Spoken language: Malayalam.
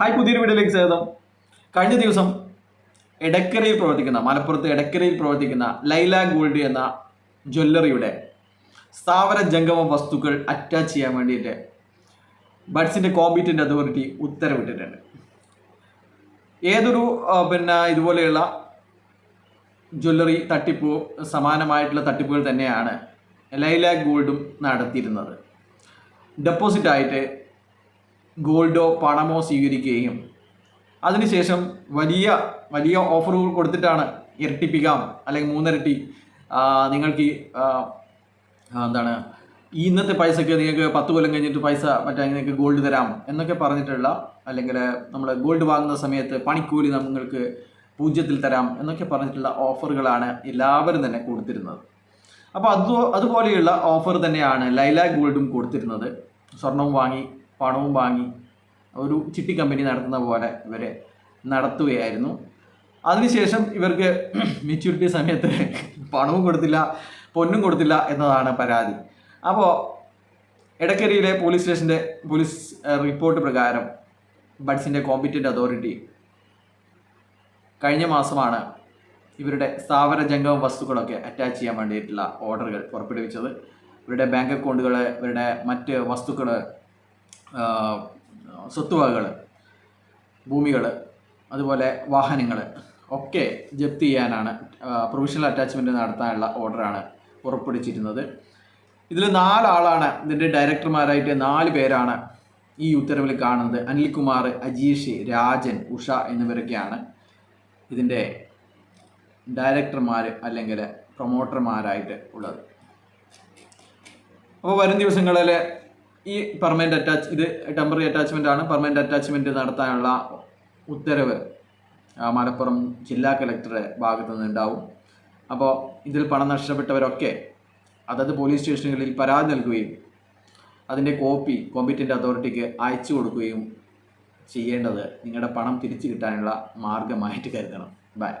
ഹായ് പുതിയൊരു വീഡിയോയിലേക്ക് സ്വാഗതം. കഴിഞ്ഞ ദിവസം എടക്കരയിൽ പ്രവർത്തിക്കുന്ന മലപ്പുറത്ത് എടക്കരയിൽ പ്രവർത്തിക്കുന്ന ലൈല ഗോൾഡ് എന്ന ജ്വല്ലറിയുടെ സ്ഥാപന ജംഗമ വസ്തുക്കൾ അറ്റാച്ച് ചെയ്യാൻ വേണ്ടിയിട്ട് ബഡ്സിന്റെ കോമ്പിറ്റന്റ് അതോറിറ്റി ഉത്തരവിട്ടിട്ടുണ്ട്. ഏതൊരു പിന്നെ ഇതുപോലെയുള്ള ജ്വല്ലറി തട്ടിപ്പ് സമാനമായിട്ടുള്ള തട്ടിപ്പുകൾ തന്നെയാണ് ലൈല ഗോൾഡും നടത്തിയിരുന്നത്. ഡെപ്പോസിറ്റ് ആയിട്ട് ഗോൾഡോ പണമോ സ്വീകരിക്കുകയും അതിനുശേഷം വലിയ വലിയ ഓഫറുകൾ കൊടുത്തിട്ടാണ് ഇരട്ടിപ്പിക്കാം അല്ലെങ്കിൽ മൂന്നിരട്ടി നിങ്ങൾക്ക് എന്താണ് ഈ ഇന്നത്തെ പൈസയ്ക്ക് നിങ്ങൾക്ക് പത്ത് കൊല്ലം കഴിഞ്ഞിട്ട് പൈസ മറ്റേ നിങ്ങൾക്ക് ഗോൾഡ് തരാം എന്നൊക്കെ പറഞ്ഞിട്ടുള്ള അല്ലെങ്കിൽ നമ്മൾ ഗോൾഡ് വാങ്ങുന്ന സമയത്ത് പണിക്കൂലി നിങ്ങൾക്ക് പൂജ്യത്തിൽ തരാം എന്നൊക്കെ പറഞ്ഞിട്ടുള്ള ഓഫറുകളാണ് എല്ലാവരും തന്നെ കൊടുത്തിരുന്നത്. അപ്പോൾ അത് അതുപോലെയുള്ള ഓഫർ തന്നെയാണ് ലൈല ഗോൾഡും കൊടുത്തിരുന്നത്. സ്വർണവും വാങ്ങി പണവും വാങ്ങി ഒരു ചിട്ടി കമ്പനി നടത്തുന്ന പോലെ ഇവർ നടത്തുകയായിരുന്നു. അതിനുശേഷം ഇവർക്ക് മെച്യൂരിറ്റി സമയത്ത് പണവും കൊടുത്തില്ല പൊന്നും കൊടുത്തില്ല എന്നതാണ് പരാതി. അപ്പോൾ എടക്കരയിലെ പോലീസ് സ്റ്റേഷന്റെ പോലീസ് റിപ്പോർട്ട് പ്രകാരം ബഡ്സിന്റെ കോമ്പിറ്റന്റ് അതോറിറ്റി കഴിഞ്ഞ മാസമാണ് ഇവരുടെ സ്ഥാപന ജംഗമ വസ്തുക്കളൊക്കെ അറ്റാച്ച് ചെയ്യാൻ വേണ്ടിയിട്ടുള്ള ഓർഡറുകൾ പുറപ്പെടുവിച്ചത്. ഇവരുടെ ബാങ്ക് അക്കൗണ്ടുകൾ ഇവരുടെ മറ്റ് വസ്തുക്കൾ സ്വത്തുവകകൾ ഭൂമികൾ അതുപോലെ വാഹനങ്ങൾ ഒക്കെ ജപ്തി ചെയ്യാനാണ് പ്രൊവിഷണൽ അറ്റാച്ച്മെന്റ് നടത്താനുള്ള ഓർഡറാണ് പുറപ്പെടുവിച്ചിരുന്നത് ഇതിൽ നാലാളാണ് ഇതിന്റെ ഡയറക്ടർമാരായിട്ട് നാല് പേരാണ് ഈ ഉത്തരവിൽ കാണുന്നത്. അനിൽകുമാർ അജീഷ് രാജൻ ഉഷ എന്നിവരൊക്കെയാണ് ഇതിന്റെ ഡയറക്ടർമാർ അല്ലെങ്കിൽ പ്രൊമോട്ടർമാരായിട്ട് ഉള്ളത്. അപ്പോൾ വരും ദിവസങ്ങളിൽ ഈ പെർമനന്റ് അറ്റാച്ച് ഇത് ടെമ്പററി അറ്റാച്ച്മെന്റ് ആണ്. പെർമനന്റ് അറ്റാച്ച്മെന്റ് നടത്താനുള്ള ഉത്തരവ് മലപ്പുറം ജില്ലാ കളക്ടറുടെ ഭാഗത്തു നിന്നുണ്ടാവും. അപ്പോൾ ഇതിൽ പണം നഷ്ടപ്പെട്ടവരൊക്കെ അതത് പോലീസ് സ്റ്റേഷനുകളിൽ പരാതി നൽകുകയും അതിന്റെ കോപ്പി കോമ്പറ്റന്റ് അതോറിറ്റിക്ക് അയച്ചു കൊടുക്കുകയും ചെയ്യേണ്ടത് നിങ്ങളുടെ പണം തിരിച്ചു കിട്ടാനുള്ള മാർഗമായിട്ട് കരുതണം. ബൈ